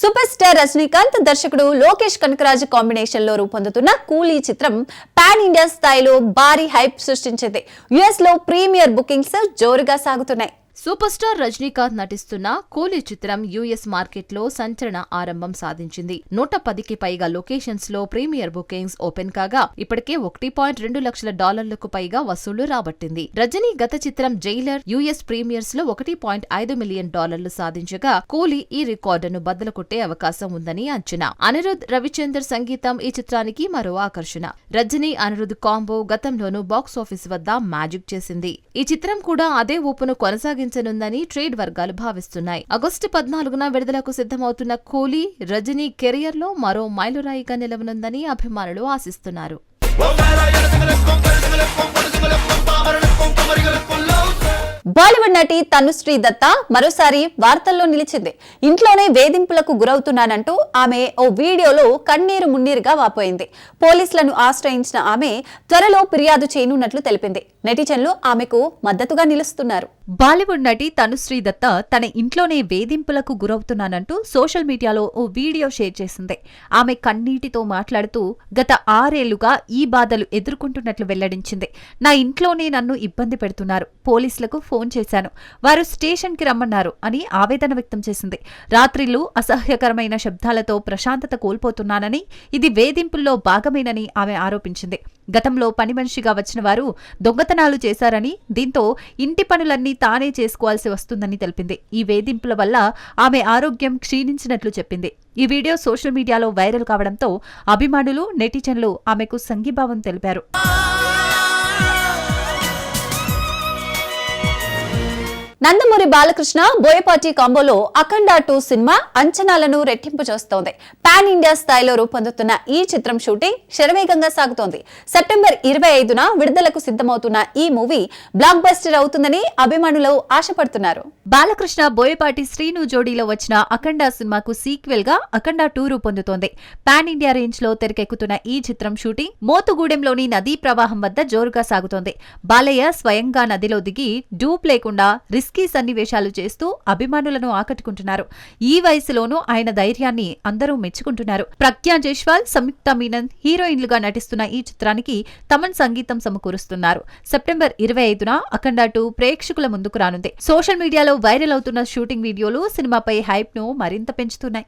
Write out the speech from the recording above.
Super star Rajinikanth దర్శకుడు లోకేష్ కనకరాజు కాంబినేషన్లో రూపొందుతున్న కూలీ చిత్రం పాన్ ఇండియా స్థాయిలో భారీ హైప్ సృష్టించింది. యుఎస్లో ప్రీమియర్ బుకింగ్స్ జోరుగా సాగుతున్నాయి. సూపర్ స్టార్ రజనీకాంత్ నటిస్తున్న కూలీ చిత్రం యుఎస్ మార్కెట్లో సంచలన ఆరంభం సాధించింది. నూట పదికి పైగా లొకేషన్స్లో ప్రీమియర్ బుకింగ్స్ ఓపెన్ కాగా ఇప్పటికే ఒకటి పాయింట్ రెండు లక్షల డాలర్లకు పైగా వసూళ్ళు రాబట్టింది. రజనీ గత చిత్రం జైలర్ యుఎస్ ప్రీమియర్స్లో ఒకటి పాయింట్ ఐదు మిలియన్ డాలర్లు సాధించగా కూలీ ఈ రికార్డును బద్దలు కొట్టే అవకాశం ఉందని అంచనా. అనిరుద్ రవిచందర్ సంగీతం ఈ చిత్రానికి మరో ఆకర్షణ. రజనీ అనిరుద్ కాంబో గతంలోనూ బాక్సాఫీస్ వద్ద మ్యాజిక్ చేసింది. ఈ చిత్రం కూడా అదే ఊపును కొనసాగించనుందని ట్రేడ్ వర్గాలు భావిస్తున్నాయి. ఆగస్టు పద్నాలుగున విడుదలకు సిద్ధమవుతున్న కూలీ రజనీ కెరియర్లో మరో మైలురాయిగా నిలవనుందని అభిమానులు ఆశిస్తున్నారు. బాలీవుడ్ నటి తనుశ్రీ దత్త మరోసారి వార్తల్లో నిలిచింది. ఇంట్లోనే వేధింపులకు గురవుతున్నానంటూ ఆమె ఓ వీడియోలో కన్నీరు మున్నీరుగా వాపోయింది. పోలీసులను ఆశ్రయించిన ఆమె త్వరలో ఫిర్యాదు చేయనున్నట్లు తెలిపింది. నెటిజన్లు ఆమెకు మద్దతుగా నిలుస్తున్నారు. బాలీవుడ్ నటి తనుశ్రీ దత్త తన ఇంట్లోనే వేధింపులకు గురవుతున్నానంటూ సోషల్ మీడియాలో ఓ వీడియో షేర్ చేసింది. ఆమె కన్నీటితో మాట్లాడుతూ గత ఆరేళ్ళుగా ఈ బాధలు ఎదుర్కొంటున్నట్లు వెల్లడించింది. నా ఇంట్లోనే నన్ను ఇబ్బంది పెడుతున్నారు. పోలీసులకు ఫోన్ చేశాను. వారు స్టేషన్కి రమ్మన్నారు అని ఆవేదన వ్యక్తం చేసింది. రాత్రిళ్ళు అసహ్యకరమైన శబ్దాలతో ప్రశాంతత కోల్పోతున్నానని ఇది వేధింపుల్లో భాగమేనని ఆమె ఆరోపించింది. గతంలో పని మనిషిగా వచ్చిన వారు దొంగతనాలు చేశారని దీంతో ఇంటి పనులన్నీ తానే చేసుకోవాల్సి వస్తుందని తెలిపింది. ఈ వేధింపుల వల్ల ఆమె ఆరోగ్యం క్షీణించినట్లు చెప్పింది. ఈ వీడియో సోషల్ మీడియాలో వైరల్ కావడంతో అభిమానులు నెటిజన్లు ఆమెకు సంఘీభావం తెలిపారు. నందమూరి బాలకృష్ణ బోయపాటి కాంబోలో అఖండ టూ సినిమా అంచనాలను రెట్టింపు చేస్తోంది. పాన్ ఇండియా స్థాయిలో రూపొందుతున్న ఈ చిత్రం షూటింగ్ శరవేగంగా సాగుతోంది. సెప్టెంబర్ ఇరవై ఐదున విడుదలకు సిద్ధమవుతున్న ఈ మూవీ బ్లాక్ బస్టర్ అవుతుందని అభిమానులు ఆశపడుతున్నారు. బాలకృష్ణ బోయపాటి శ్రీను జోడీలో వచ్చిన అఖండ సినిమాకు సీక్వెల్గా అఖండ టూ రూపొందుతోంది. పాన్ ఇండియా రేంజ్లో తెరకెక్కుతున్న ఈ చిత్రం షూటింగ్ మోతుగూడెంలోని నదీ ప్రవాహం వద్ద జోరుగా సాగుతోంది. బాలయ్య స్వయంగా నదిలో దిగి డూప్ లేకుండా రిస్క్ సన్నివేశాలు చేస్తూ అభిమానులను ఆకట్టుకుంటున్నారు. ఈ వయసులోనూ ఆయన ధైర్యాన్ని అందరూ మెచ్చుకుంటున్నారు. ప్రజ్ఞా జైష్వాల్ సంయుక్త మీనన్ హీరోయిన్లుగా నటిస్తున్న ఈ చిత్రానికి తమన్ సంగీతం సమకూరుస్తున్నారు. సెప్టెంబర్ ఇరవై ఐదున అఖండ టూ ప్రేక్షకుల ముందుకు రానుంది. సోషల్ మీడియాలో వైరల్ అవుతున్న షూటింగ్ వీడియోలు సినిమాపై హైప్ను మరింత పెంచుతున్నాయి.